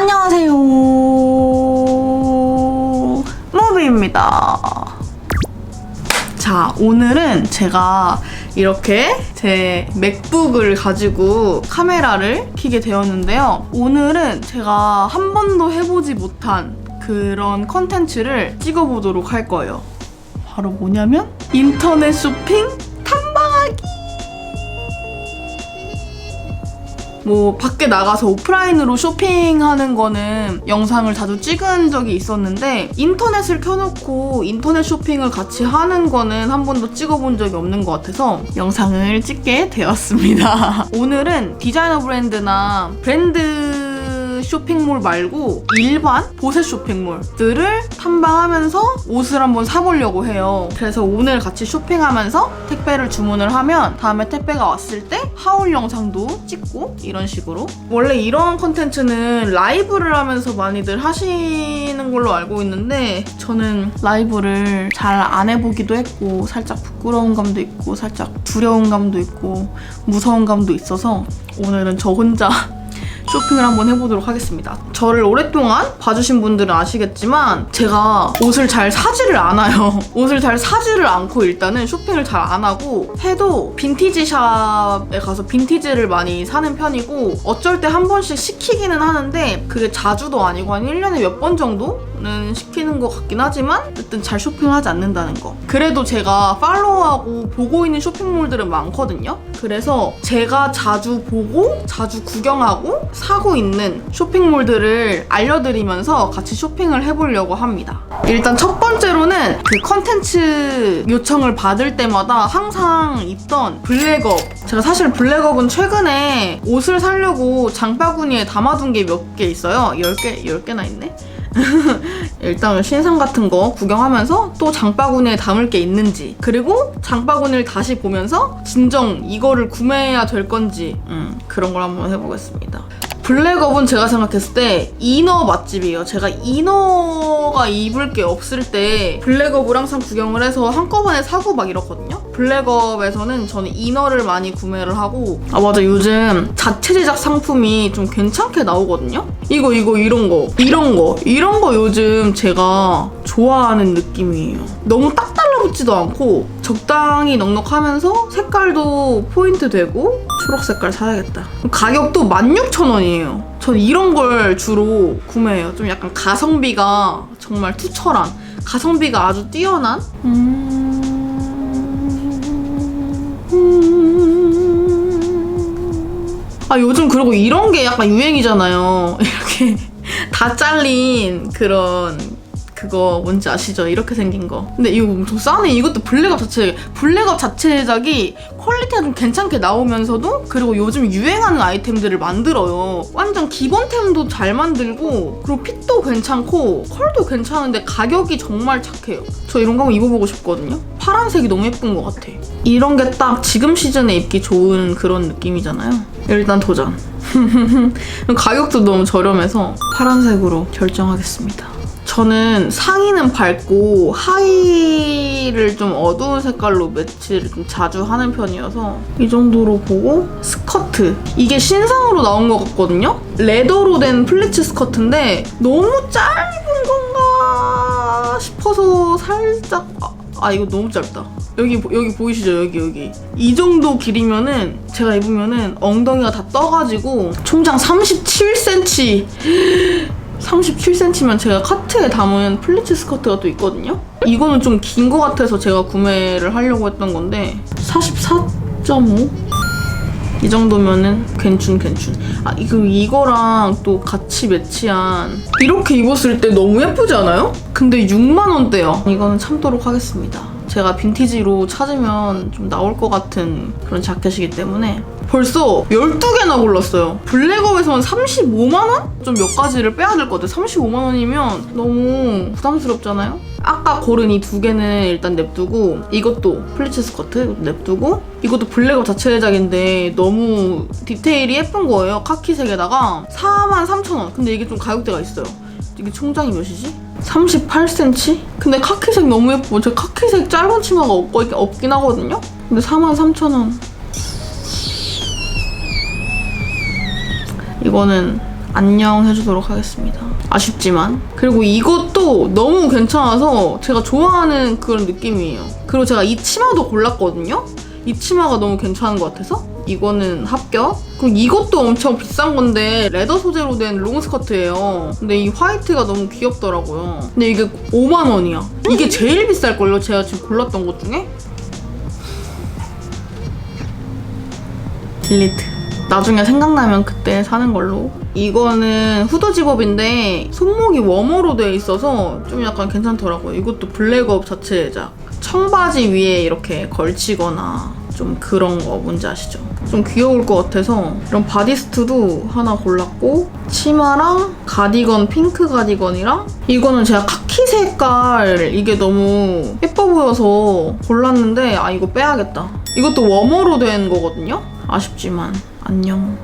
안녕하세요. 모비입니다. 자, 오늘은 제가 이렇게 제 맥북을 가지고 카메라를 켜게 되었는데요. 오늘은 제가 한 번도 해보지 못한 그런 컨텐츠를 찍어보도록 할 거예요. 바로 뭐냐면 인터넷 쇼핑 뭐 밖에 나가서 오프라인으로 쇼핑하는 거는 영상을 자주 찍은 적이 있었는데 인터넷을 켜놓고 인터넷 쇼핑을 같이 하는 거는 한 번도 찍어본 적이 없는 것 같아서 영상을 찍게 되었습니다. 오늘은 디자이너 브랜드나 브랜드 쇼핑몰 말고 일반 보세 쇼핑몰들을 탐방하면서 옷을 한번 사보려고 해요. 그래서 오늘 같이 쇼핑하면서 택배를 주문을 하면 다음에 택배가 왔을 때 하울 영상도 찍고 이런 식으로 원래 이런 컨텐츠는 라이브를 하면서 많이들 하시는 걸로 알고 있는데 저는 라이브를 잘 안 해보기도 했고 살짝 부끄러운 감도 있고 살짝 두려운 감도 있고 무서운 감도 있어서 오늘은 저 혼자 쇼핑을 한번 해보도록 하겠습니다. 저를 오랫동안 봐주신 분들은 아시겠지만 제가 옷을 잘 사지를 않아요. 옷을 잘 사지를 않고 일단은 쇼핑을 잘 안 하고 해도 빈티지 샵에 가서 빈티지를 많이 사는 편이고 어쩔 때 한 번씩 시키기는 하는데 그게 자주도 아니고 한 1년에 몇 번 정도는 시키는 것 같긴 하지만 어쨌든 잘 쇼핑을 하지 않는다는 거. 그래도 제가 팔로우하고 보고 있는 쇼핑몰들은 많거든요. 그래서 제가 자주 보고 자주 구경하고 사고 있는 쇼핑몰들을 알려드리면서 같이 쇼핑을 해보려고 합니다. 일단 첫 번째로는 그 컨텐츠 요청을 받을 때마다 항상 입던 블랙업. 제가 사실 블랙업은 최근에 옷을 사려고 장바구니에 담아둔 게 몇 개 있어요. 10개, 10개나 있네? 일단 신상 같은 거 구경하면서 또 장바구니에 담을 게 있는지 그리고 장바구니를 다시 보면서 진정 이거를 구매해야 될 건지 음, 그런 걸 한번 해보겠습니다. 블랙업은 제가 생각했을 때 이너 맛집이에요. 제가 이너가 입을 게 없을 때 블랙업을 항상 구경을 해서 한꺼번에 사고 막 이렇거든요. 블랙업에서는 저는 이너를 많이 구매를 하고 아 맞아 요즘 자체 제작 상품이 좀 괜찮게 나오거든요. 이거 이거 이런 거 이런 거 이런 거 요즘 제가 좋아하는 느낌이에요. 너무 딱 달라붙지도 않고 적당히 넉넉하면서 색깔도 포인트 되고 초록 색깔 사야겠다. 가격도 16,000원이에요. 전 이런 걸 주로 구매해요. 좀 약간 가성비가 정말 투철한 가성비가 아주 뛰어난 아 요즘 그리고 이런 게 약간 유행이잖아요. 이렇게 다 잘린 그런 그거 뭔지 아시죠? 이렇게 생긴 거. 근데 이거 엄청 싸네. 이것도 블랙업 자체 블랙업 자체 제작이 퀄리티가 좀 괜찮게 나오면서도 그리고 요즘 유행하는 아이템들을 만들어요. 완전 기본템도 잘 만들고 그리고 핏도 괜찮고 컬도 괜찮은데 가격이 정말 착해요. 저 이런 거 입어보고 싶거든요. 파란색이 너무 예쁜 것 같아. 이런 게 딱 지금 시즌에 입기 좋은 그런 느낌이잖아요. 일단 도전. 가격도 너무 저렴해서 파란색으로 결정하겠습니다. 저는 상의는 밝고 하의를 좀 어두운 색깔로 매치를 좀 자주 하는 편이어서 이 정도로 보고 스커트. 이게 신상으로 나온 것 같거든요? 레더로 된 플리츠 스커트인데 너무 짧은 건가 싶어서 살짝 아, 아 이거 너무 짧다. 여기 보- 여기 보이시죠? 여기 여기. 이 정도 길이면은 제가 입으면은 엉덩이가 다 떠가지고 총장 37cm 37cm면 제가 카트에 담은 플리츠 스커트가 또 있거든요. 이거는 좀 긴 것 같아서 제가 구매를 하려고 했던 건데 44.5? 이 정도면은 괜춘 괜춘. 아 이거 이거랑 또 같이 매치한 이렇게 입었을 때 너무 예쁘지 않아요? 근데 6만 원대요. 이거는 참도록 하겠습니다. 제가 빈티지로 찾으면 좀 나올 것 같은 그런 자켓이기 때문에 벌써 12개나 골랐어요. 블랙업에서는 35만원? 좀 몇 가지를 빼야 될 것 같아요. 35만원이면 너무 부담스럽잖아요? 아까 고른 이 두 개는 일단 냅두고 이것도 플리츠 스커트 냅두고 이것도 블랙업 자체 제작인데 너무 디테일이 예쁜 거예요. 카키색에다가 43,000원. 근데 이게 좀 가격대가 있어요. 이게 총장이 몇이지? 38cm? 근데 카키색 너무 예뻐. 저 카키색 짧은 치마가 없, 없긴 하거든요? 근데 43,000원. 이거는 안녕 해주도록 하겠습니다. 아쉽지만. 그리고 이것도 너무 괜찮아서 제가 좋아하는 그런 느낌이에요. 그리고 제가 이 치마도 골랐거든요? 이 치마가 너무 괜찮은 것 같아서 이거는 합격. 그리고 이것도 엄청 비싼 건데 레더 소재로 된 롱 스커트예요. 근데 이 화이트가 너무 귀엽더라고요. 근데 이게 5만 원이야. 이게 제일 비쌀걸요? 제가 지금 골랐던 것 중에? 딜리트. 나중에 생각나면 그때 사는 걸로. 이거는 후드 집업인데 손목이 웜으로 되어 있어서 좀 약간 괜찮더라고요. 이것도 블랙업 자체 제작. 청바지 위에 이렇게 걸치거나 좀 그런 거 뭔지 아시죠? 좀 귀여울 것 같아서 이런 바디스트도 하나 골랐고 치마랑 가디건 핑크 가디건이랑 이거는 제가 카키 색깔 이게 너무 예뻐 보여서 골랐는데 아 이거 빼야겠다. 이것도 웜으로 된 거거든요. 아쉽지만 안녕.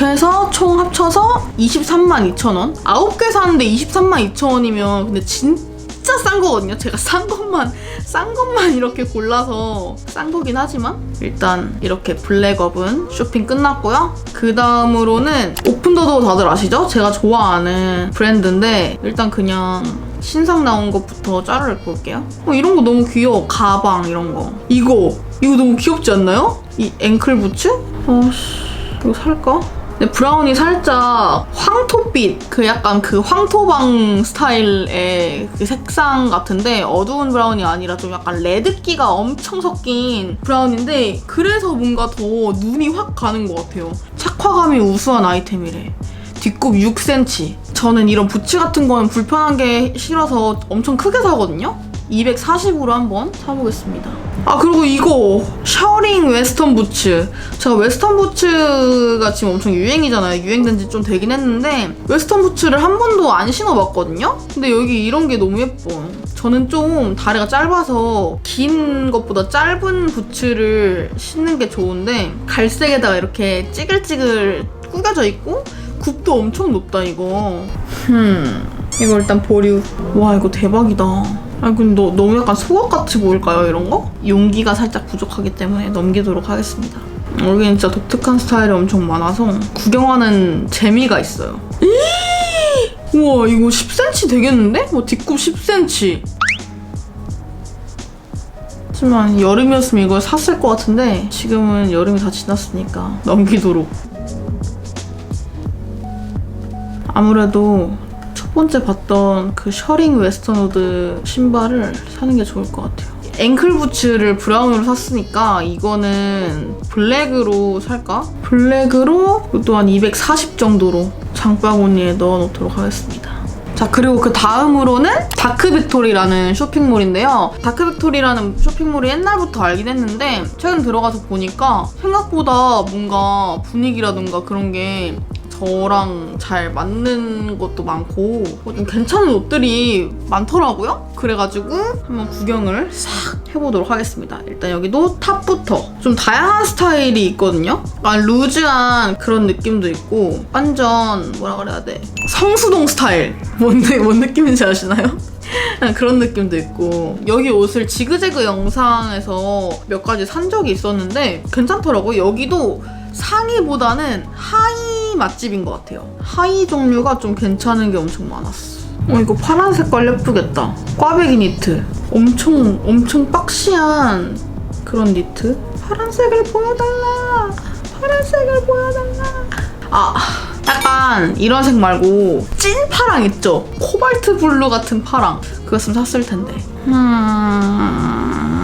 해서 총 합쳐서 23만 2천 원. 9개 사는데 23만 2천 원이면 근데 진짜 싼 거거든요. 제가 싼 것만 싼 것만 이렇게 골라서 싼 거긴 하지만 일단 이렇게 블랙업은 쇼핑 끝났고요. 그 다음으로는 오픈더도 다들 아시죠? 제가 좋아하는 브랜드인데 일단 그냥 신상 나온 것부터 자를 볼게요. 어, 이런 거 너무 귀여워. 가방 이런 거. 이거 이거 너무 귀엽지 않나요? 이 앵클 부츠? 어씨 이거 살까? 근데 브라운이 살짝 황토빛 그 약간 그 황토방 스타일의 그 색상 같은데 어두운 브라운이 아니라 좀 약간 레드기가 엄청 섞인 브라운인데 그래서 뭔가 더 눈이 확 가는 것 같아요. 착화감이 우수한 아이템이래. 뒷굽 6cm. 저는 이런 부츠 같은 거는 불편한 게 싫어서 엄청 크게 사거든요. 240으로 한번 사보겠습니다. 아 그리고 이거 셔링 웨스턴 부츠. 제가 웨스턴 부츠가 지금 엄청 유행이잖아요. 유행된 지 좀 되긴 했는데 웨스턴 부츠를 한 번도 안 신어봤거든요. 근데 여기 이런 게 너무 예뻐. 저는 좀 다리가 짧아서 긴 것보다 짧은 부츠를 신는 게 좋은데 갈색에다가 이렇게 찌글찌글 꾸겨져 있고 굽도 엄청 높다 이거. 흠. 이거 일단 보류. 와 이거 대박이다. 아 근데 너, 너무 약간 속옷같이 보일까요 이런 거? 용기가 살짝 부족하기 때문에 넘기도록 하겠습니다. 여기는 진짜 독특한 스타일이 엄청 많아서 구경하는 재미가 있어요. 이! 우와 이거 10cm 되겠는데? 뭐 뒷굽 10cm. 하지만 여름이었으면 이걸 샀을 것 같은데 지금은 여름이 다 지났으니까 넘기도록. 아무래도 첫 번째 봤던 그 셔링 웨스턴우드 신발을 사는 게 좋을 것 같아요. 앵클 부츠를 브라운으로 샀으니까 이거는 블랙으로 살까? 블랙으로 이것도 한240 정도로 장바구니에 넣어놓도록 하겠습니다. 자 그리고 그 다음으로는 다크빅토리라는 쇼핑몰인데요. 다크빅토리라는 쇼핑몰이 옛날부터 알긴 했는데 최근 들어가서 보니까 생각보다 뭔가 분위기라든가 그런 게 저랑 잘 맞는 것도 많고 어, 좀 괜찮은 옷들이 많더라고요. 그래가지고 한번 구경을 싹 해보도록 하겠습니다. 일단 여기도 탑부터 좀 다양한 스타일이 있거든요. 약간 루즈한 그런 느낌도 있고 완전 뭐라 그래야 돼 성수동 스타일 뭔데 뭔 느낌인지 아시나요? 그런 느낌도 있고 여기 옷을 지그재그 영상에서 몇 가지 산 적이 있었는데 괜찮더라고요. 여기도 상의보다는 하의 맛집인 것 같아요. 하의 종류가 좀 괜찮은 게 엄청 많았어. 어 이거 파란 색깔 예쁘겠다. 꽈배기 니트. 엄청 엄청 박시한 그런 니트. 파란색을 보여달라. 파란색을 보여달라. 아 약간 이런 색 말고 찐 파랑 있죠? 코발트 블루 같은 파랑. 그거으면 샀을 텐데. 음...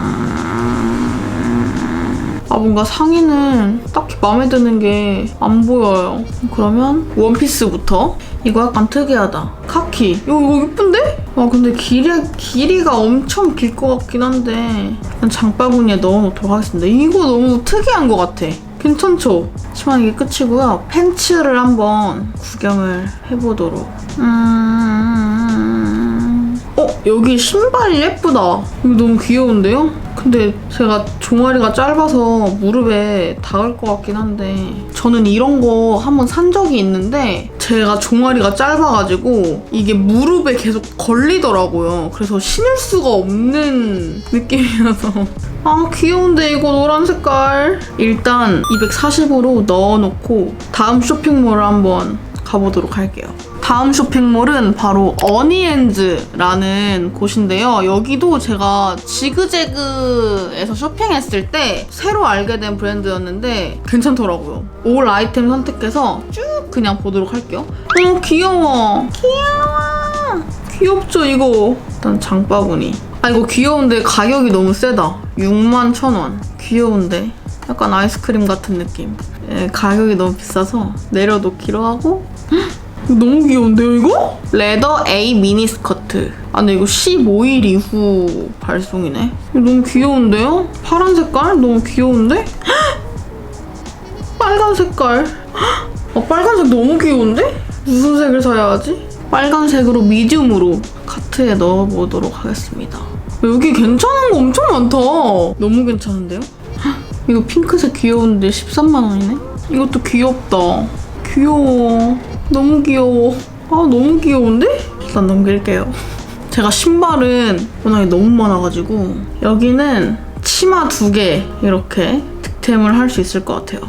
아 뭔가 상의는 딱히 마음에 드는 게 안 보여요. 그러면 원피스부터 이거 약간 특이하다. 카키. 이거, 이거 예쁜데? 아 근데 길이 길이가 엄청 길 것 같긴 한데 장바구니에 넣어놓도록 하겠습니다. 이거 너무 특이한 것 같아. 괜찮죠? 하지만 이게 끝이고요. 팬츠를 한번 구경을 해보도록. 음... 어? 여기 신발 예쁘다. 이거 너무 귀여운데요? 근데 제가 종아리가 짧아서 무릎에 닿을 것 같긴 한데 저는 이런 거 한번 산 적이 있는데 제가 종아리가 짧아가지고 이게 무릎에 계속 걸리더라고요. 그래서 신을 수가 없는 느낌이어서. 아, 귀여운데, 이거 노란 색깔. 일단 240으로 넣어놓고 다음 쇼핑몰을 한번 가보도록 할게요. 다음 쇼핑몰은 바로 어니엔즈라는 곳인데요. 여기도 제가 지그재그에서 쇼핑했을 때 새로 알게 된 브랜드였는데 괜찮더라고요. 올 아이템 선택해서 쭉 그냥 보도록 할게요. 어, 귀여워. 귀여워. 귀엽죠, 이거? 일단 장바구니. 아, 이거 귀여운데 가격이 너무 세다. 6만 천 원. 귀여운데. 약간 아이스크림 같은 느낌. 예, 가격이 너무 비싸서 내려놓기로 하고 너무 귀여운데요, 이거? 레더 A 미니 스커트. 아, 근데 이거 15일 이후 발송이네. 너무 귀여운데요? 파란 색깔? 너무 귀여운데? 빨간 색깔. 어, 빨간색 너무 귀여운데? 무슨 색을 사야 하지? 빨간색으로 미디움으로 카트에 넣어보도록 하겠습니다. 여기 괜찮은 거 엄청 많다. 너무 괜찮은데요? 이거 핑크색 귀여운데 13만 원이네? 이것도 귀엽다. 귀여워. 너무 귀여워. 아, 너무 귀여운데? 일단 넘길게요. 제가 신발은 워낙에 너무 많아가지고, 여기는 치마 두 개 이렇게 득템을 할 수 있을 것 같아요.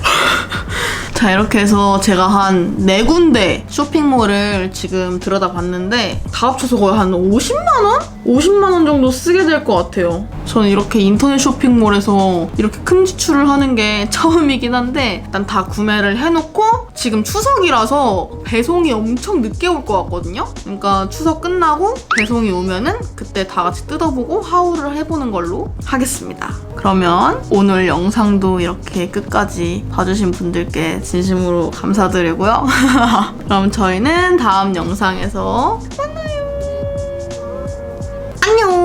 자 이렇게 해서 제가 한 네 군데 쇼핑몰을 지금 들여다봤는데 다 합쳐서 거의 한 50만 원? 50만 원 정도 쓰게 될 것 같아요. 저는 이렇게 인터넷 쇼핑몰에서 이렇게 큰 지출을 하는 게 처음이긴 한데 일단 다 구매를 해놓고 지금 추석이라서 배송이 엄청 늦게 올 것 같거든요. 그러니까 추석 끝나고 배송이 오면은 그때 다 같이 뜯어보고 하울을 해보는 걸로 하겠습니다. 그러면 오늘 영상도 이렇게 끝까지 봐주신 분들께 진심으로 감사드리고요. 그럼 저희는 다음 영상에서 만나요. 안녕!